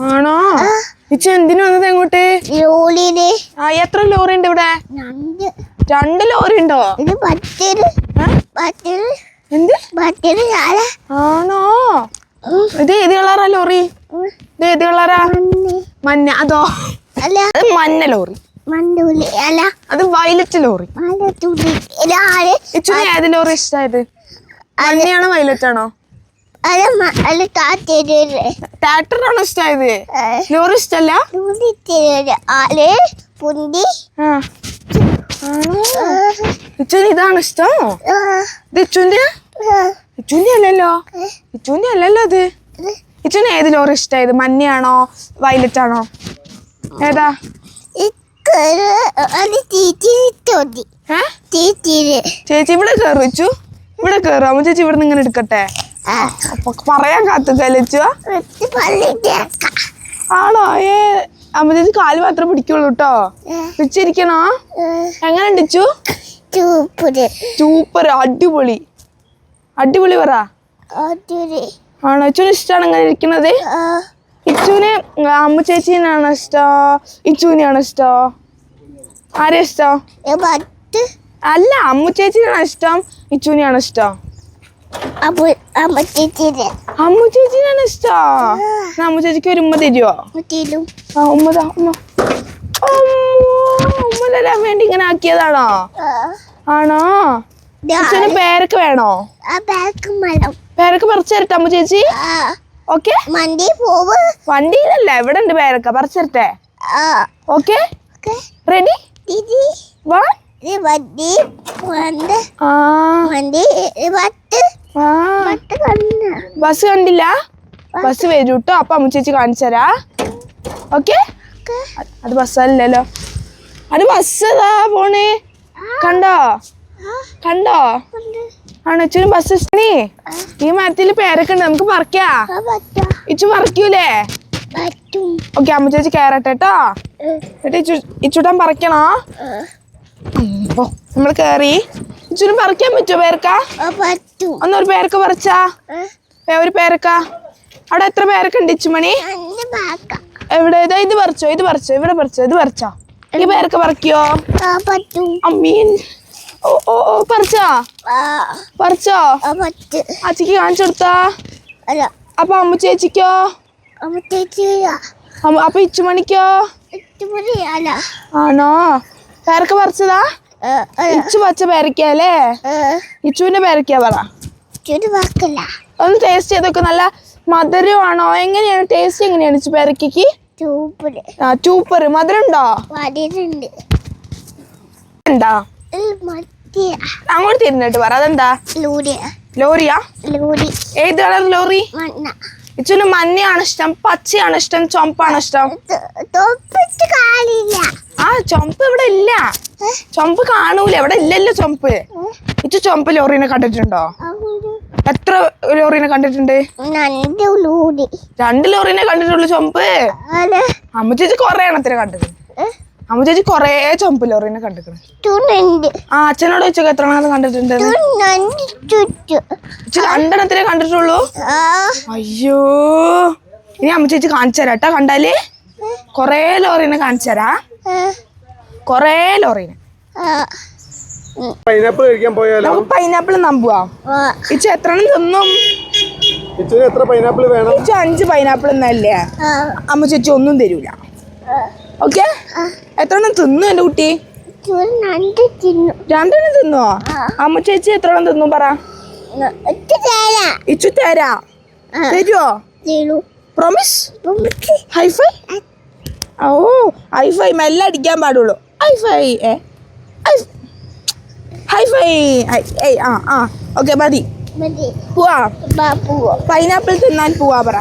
ആണോ? ഇച്ച എന്തിനു വന്നത് എങ്ങോട്ട്? ആ എത്ര ലോറി ഉണ്ട് ഇവിടെ? രണ്ട്. ലോറി ഉണ്ടോ? എന്ത്? ആണോ? ഇത് ഏത് കളറാ ലോറി? ഇത് ഏത് കളറാ? മഞ്ഞ. അതോ? അല്ല. മഞ്ഞ ലോറി. അത് വയലറ്റ് ലോറി. ഏത് ലോറി ഇഷ്ടമായത് മഞ്ഞയാണോ വയലറ്റ് ആണോ ട്രാക്ടറാണോ ഇഷ്ടമായത് ലോറി ഇഷ്ടല്ല? ഇച്ചുന് ഇതാണ് ഇഷ്ടം? ഇത് ഇച്ചുന്റെ? ഇച്ചുന്റെ അല്ലല്ലോ? ഇച്ചുന്റെ അല്ലല്ലോ ഇത്? ഇച്ചുന് ഏത് ലോറി ഇഷ്ടമായത് മഞ്ഞയാണോ വയലറ്റ് ആണോ ഏതാ ചേച്ചി ഇവിടെ കയറു വെച്ചു ഇവിടെ കയറും ചേച്ചി ഇവിടെ നിന്ന് ഇങ്ങനെ എടുക്കട്ടെ? പറയാൻ കാത്തു കലിച്ചു ആണോ? ഏ അമ്മ കാൽ മാത്രം പിടിക്കുള്ളൂ കേട്ടോ പിടിച്ചിരിക്കണോ? എങ്ങനെ ഉണ്ടിച്ചു സൂപ്പർ അടിപൊളി. അടിപൊളി പറ. ആണോ? ഇച്ചുന് ഇഷ്ടമാണ് എങ്ങനെ ഇരിക്കുന്നത് ഇച്ചുവിന് അമ്മ ചേച്ചിനാണ് ഇഷ്ടോ? ഇച്ചുവിനെയാണോ ഇഷ്ടോ? ആരെയാ ഇഷ്ടം? അല്ല അമ്മ ചേച്ചിനാണ് ഇഷ്ടം? ഇച്ചുവിനെയാണോ ഇഷ്ടം? അപ്പൊ അമ്മത്തിര് അമ്മ ചേച്ചീനാണ് ഇഷ്ടം. അമ്മ ചേച്ചിക്ക് ഒരു ഉമ്മ തരുവോ? മുത്തിലും ആ ഉമ്മതാ ഉമ്മ. അമ്മോ, ഉമ്മ തരാൻ വേണ്ടി ഇങ്ങനെ ആക്കിയതാണോ? ആണോ? അച്ഛന് പേരൊക്കെ വേണോ? പേരൊക്കെ പറിച്ചു തരട്ടെ അമ്മ ചേച്ചി? ഓക്കെ? വണ്ടി പോവ്. വണ്ടിയിലല്ല എവിടെ ഉണ്ട് പേരൊക്കെ? പറിച്ചു തരട്ടെ ഓക്കെ? റെഡി വണ്ടി വണ്ട് വണ്ടി ബസ് കണ്ടില്ല? ബസ് വരൂ കേട്ടോ അപ്പൊ അമ്മ ചേച്ചി കാണിച്ചു തരാ. ഓക്കെ? അത് ബസ്സല്ലല്ലോ അത് ബസ്സതാ പോണേ? കണ്ടോ? കണ്ടോ? ആണോ ഇച്ചിരി ബസ് ഇഷ്ടീ ഈ മരത്തിൽ പേരൊക്കെ ഉണ്ട്. നമുക്ക് പറിക്കാ. ഇച്ചു പറിക്കൂലേ? ഓക്കെ അമ്മ ചേച്ചി കയറട്ടെ കേട്ടോ എന്നിട്ട് ഇച്ചു ഇച്ചുട്ടാൻ പറിക്കണോ? നമ്മൾ കയറി ഇച്ചിരി പറിക്കാൻ പറ്റുമോ പേരക്ക? ഒന്നൊരു പേരക്ക പറിച്ചാ? ഒരു പേരക്ക. അവിടെ എത്ര പേരക്ക ഉണ്ട് ഇച്ചുമണി? എവിടെ? ഇതാ ഇത് പറിച്ചോ ഇത് പറിച്ചോ ഇവിടെ പറിച്ചോ ഇത് പറിച്ചോ. ഈ പേരക്ക പറിക്കോ? അമ്മീൻ ഓ ഓ ഓ പറിച്ചോ? പറിച്ചോ? അച്ചിക്ക് കാണിച്ചു കൊടുത്താ? അപ്പൊ അമ്മ ചേച്ചിക്കോ? അപ്പൊ ഇച്ചുമണിക്കോ? ആണോ? പേരക്ക പറിച്ചതാ? ഇച്ചു പച്ച പേരക്കല്ലേ ഇച്ചുവിന്റെ പേരക്ക പറ. ഒന്ന് ടേസ്റ്റ് ചെയ്തൊക്കെ. നല്ല മധുരമാണോ? എങ്ങനെയാണ്? ടേസ്റ്റ് എങ്ങനെയാണ് ഇച്ചു പേരക്കയ്ക്ക് ചൂപ്പര് ആ ചൂപ്പർ മധുരം ഉണ്ടോ എന്താ? അങ്ങോട്ട് തിരിഞ്ഞിട്ട് പറ. അതെന്താ? ലോറിയാ. ലോറി. ഏത് കളർ ലോറി? മണ്ണ ഇച്ചുവിന് മഞ്ഞയാണ് ഇഷ്ടം പച്ചയാണ് ഇഷ്ടം ചുമപ്പാണ് ഇഷ്ടം ആ ചൊമ്പ് ഇവിടെ ഇല്ല. ചൊമ്പ് കാണൂല. ഇവിടെ ഇല്ലല്ലോ ചൊമ്പ്. ഇച്ച ചൊമ്പ് ലോറീനെ കണ്ടിട്ടുണ്ടോ? എത്ര ലോറീനെ കണ്ടിട്ടുണ്ട്? രണ്ട് ലോറീനെ കണ്ടിട്ടുള്ളൂ ചൊമ്പ്. അമ്മ ചേച്ചി കൊറേ എണ്ണത്തിനെ കണ്ടത് അമ്മ ചേച്ചി കൊറേ ചൊമ്പ് ലോറീനെ കണ്ടിട്ടുണ്ട്. ആ അച്ഛനോട് ചോദിച്ചൊക്കെ എത്ര എണ്ണം കണ്ടിട്ടുണ്ട്? രണ്ടെണ്ണത്തിനെ കണ്ടിട്ടുള്ളൂ? അയ്യോ. ഇനി അമ്മ ചേച്ചി കാണിച്ചു തരാം. കേട്ടോ കണ്ടാൽ? കൊറേ ലോറീനെ കാണിച്ചു തരാ. കൊറേ ലോറിന് പൈനാപ്പിൾ കഴിക്കാൻ പോയാലോ? നമുക്ക് പൈനാപ്പിൾ നമ്പുവാ. ഇച്ച എത്ര തിന്നും? ഇച്ചിന് എത്ര പൈനാപ്പിൾ വേണം? ഇച്ചു അഞ്ച് പൈനാപ്പിൾ എന്നല്ലേ അമ്മ ചേച്ചി ഒന്നും തരൂല. ഓക്കെ? എത്ര എണ്ണം തിന്നു എന്റെ കുട്ടി? രണ്ടെണ്ണം തിന്നോ അമ്മ ചേച്ചി എത്ര എണ്ണം തിന്നു പറ. ഇച്ചു തരാ. തരുവോ? പ്രോമിസ് ഹൈഫൈ ഓ ഹൈഫൈ മെല്ലെ അടിക്കാൻ പാടുള്ളൂ. ഹൈഫൈ ഏ? ഹൈഫൈ ഏയ് ആ ആ ഓക്കെ മതി. പോവാ. പൈനാപ്പിൾ തിന്നാൻ പോവാ പറ.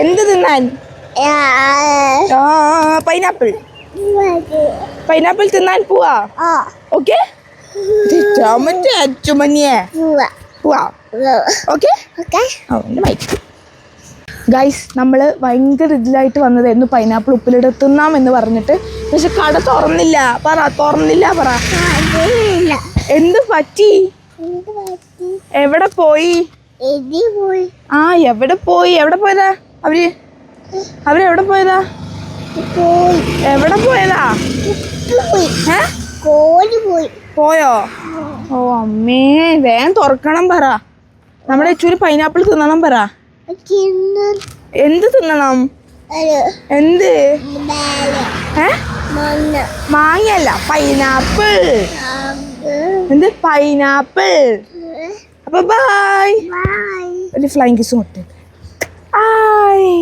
എന്ത് തിന്നാൻ? പൈനാപ്പിൾ. പൈനാപ്പിൾ തിന്നാൻ പോവാ? ഓക്കെ? മറ്റേ അച്ചുമഞ്ഞേ പോവാ. ഓക്കെ? ഓക്കെ. ഗൈസ് നമ്മൾ ഭയങ്കര ഇതിലായിട്ട് വന്നതായിരുന്നു. പൈനാപ്പിൾ ഉപ്പിലെടുത്തുന്നാം തിന്നാമെന്ന് പറഞ്ഞിട്ട്. പക്ഷെ കട തുറന്നില്ല. പറ തുറന്നില്ല പറ. എന്ത് പറ്റി? എവിടെ പോയി? ആ എവിടെ പോയി? എവിടെ പോയതാ? അവർ അവരെവിടെ പോയതാ? പോയി. എവിടെ പോയതാ? പോയി. ഓ അമ്മേ. വേഗം തുറക്കണം പറ. നമ്മുടെ ചുരു പൈനാപ്പിൾ തിന്നണം പറ. എന്ത് തിന്നണം? എന്ത്? മാങ്ങയല്ല പൈനാപ്പിൾ എന്ത്? പൈനാപ്പിൾ അപ്പൊ ബൈ ബൈ ഒരു ഫ്ലൈങ് കിസ് കൊടുത്തേക്ക് ആയ്